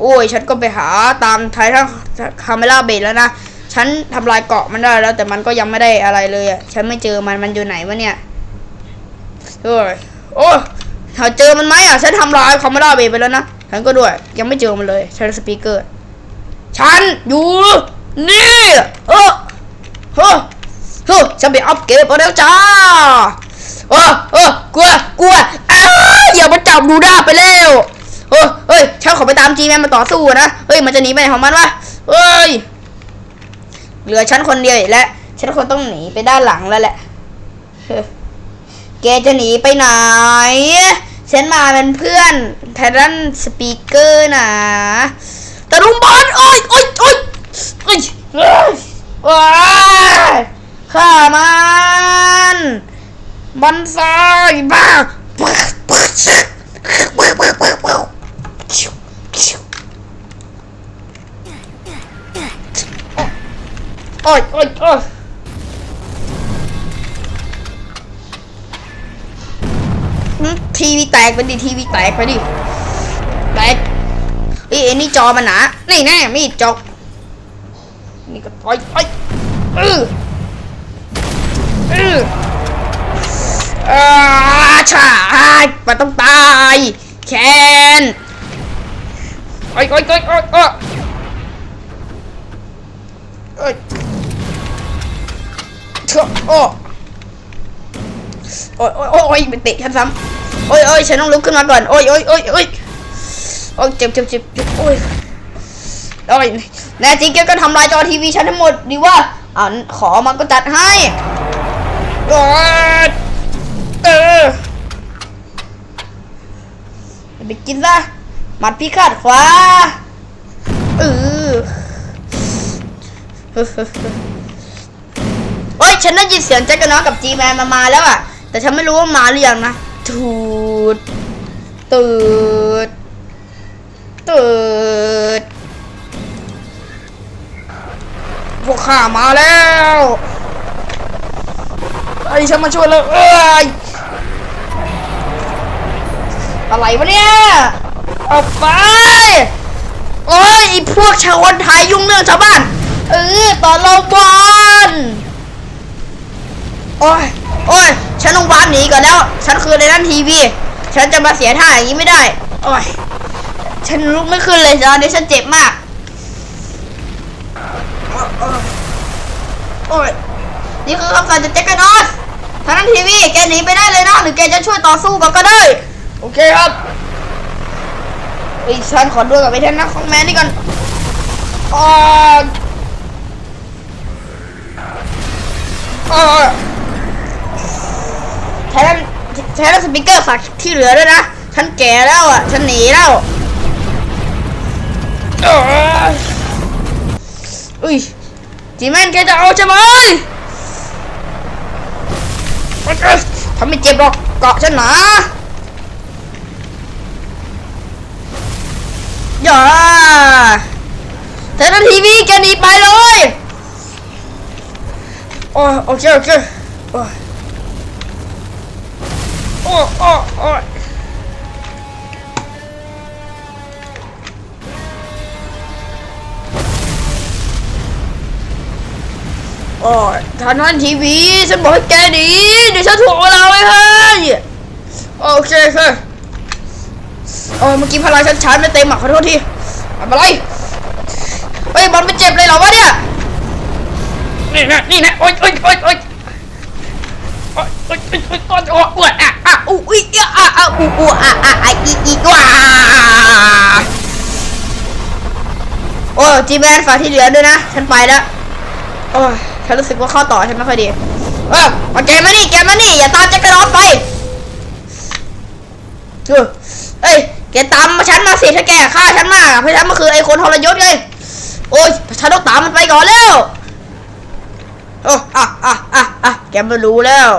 โอ้ย ฉันก็ไปหาตามไททันคาเมล่าเบดแล้วนะ ฉันทำลายเกาะมันได้แล้ว แต่มันก็ยังไม่ได้อะไรเลยอะ ฉันไม่เจอมันมันอยู่ไหนวะเนี่ยโอ้ยโอ้ยถ้าเจอมันไหมอะ ฉันทำลายคาเมล่าเบดไปแล้วนะ ฉันก็ด้วย ยังไม่เจอมันเลยใช้สปีกเกอร์ ฉันอยู่นี่เออเฮ้อเฮ้อฉันไปอัพเกรดมาแล้วจ้าเออเออกลัวกลัวอ้าวอย่ามาจับดูด้าไปแล้ว เออเฮ้ยฉันขอไปตามจีแมนมาต่อสู้นะเฮ้ยมันจะหนีไปไหนของมันวะเฮ้ยเหลือฉันคนเดียวอีกแล้วฉันคงต้องหนีไปด้านหลังแล้วแหละเฮ้ยแกจะหนีไปไหนฉันมาเป็นเพื่อนไททันสปีกเกอร์นะตะลุมบอลโอ้ยโอ้ยโอ้ยโอ้ยเอ้ยว้ายฆ่ามันบอลซายบ้า โอ้ยโอ้ยโอ้ยทีวีแตกไปดิทีวีแตกไปดิแตกเอ้ยไอ้นี่จอมันหนานี่แน่มีจกนี่ก็ต่อยต่อยเออเอออาชามันต้องตายแคนโอ้ยโอ้ยโอ้ยโอ้ยโอ้ย โอ้ยโอ้โอ้ยโอ้ยโอ้ยมันเตะฉันซ้ำโอ้ยโอ้ยฉันต้องลุกขึ้นมาก่อน โอ้ยโอ้ยโอ้ยโอ้ยโอ้ยเจ็บเจ็บเจ็บเจ็บโอ้ยโอ้ยแน่จริงแกก็ทำลายจอทีวีฉันทั้งหมดดีว่าอ่าขอมันก็จัดให้โอ้ยเออไปกินซะหมัดพิฆาตขวาเออ ฉันได้ยินเสียงแจ็คกันน้องกับจีแมนมามาแล้วอะแต่ฉันไม่รู้ว่ามาหรือยังนะทูดตืดตืดพวกข้ามาแล้วไอ้ฉันมาช่วยแล้วเอ้ยอะไรวะเนี่ยออกไปโอ้ยอ้พวกชาวคนไทยยุ่งเรื่องชาวบ้านเออต่อเราบอล โอ้ยโอ้ยฉันต้องวานหนีก่อนแล้ว ฉันคือในนั้นทีวีฉันจะมาเสียท่าอย่างนี้ไม่ได้ โอ้ยฉันลุกไม่ขึ้นเลยตอนนี้ฉันเจ็บมาก โอ้ยนี่คือคำสั่งจากแจ็คกอนอสทางนั้นทีวีแกหนีไปได้เลยนะหรือแกจะช่วยต่อสู้กันก็ได้ โอเคครับไอ้ฉันขอดูกับไอ้แทนนะของแมนนี่ก่อนอ๋ออ๋อแทน แทนสปิเกอร์ฝากที่เหลือด้วยนะ ฉันแก่แล้วอะ ฉันหนีแล้วอุ้ยจีแมนแกจะเอาใช่ไหมมันก็ทำไม่เจ็บหรอกเกาะฉันหนาอย่าแต่นาทีวีแกหนีไปเลย โอ้โอเคโอเคโอ้ โอ้โอ้โอ้โอ้ทางนั้นทีวีฉันบอกให้แกหนีเดี๋ยวฉันถ่วงเวลาไว้ให้โอเคโอเคโอ้เมื่อกี้พลังฉันชาร์จไม่เต็มอะขอโทษทีไม่เป็นไรเฮ้ยบอลไม่เจ็บเลยเหรอวะเนี่ยนี่นะนี่นะโอ๊ยโอ๊ยโอ๊ยโอ๊ยโอ๊ยโอ๊ยโอ๊ยโอ๊ยโอ๊ยโอ๊ยโอ๊ยอะ อะอู้อีอะอะอะอู้อู้อะอะอะอีอีว้าโอ้จีแมนฝากที่เหลือด้วยนะ ฉันไปแล้วโอ้ฉันรู้สึกว่าข้าต่อฉันไม่ค่อยดีเออมาแกมานี่แกมานี่อย่าตามแจ็คกระดอนไปเออเอ้ยแกตามมาฉันมาสิถ้าแกฆ่าฉันมากเพราะฉันมันคือไอ้คนทรยศไงโอ้ยฉันต้องตามมันไปก่อนแล้วโอ้อะอะอะอะแกไม่รู้แล้ว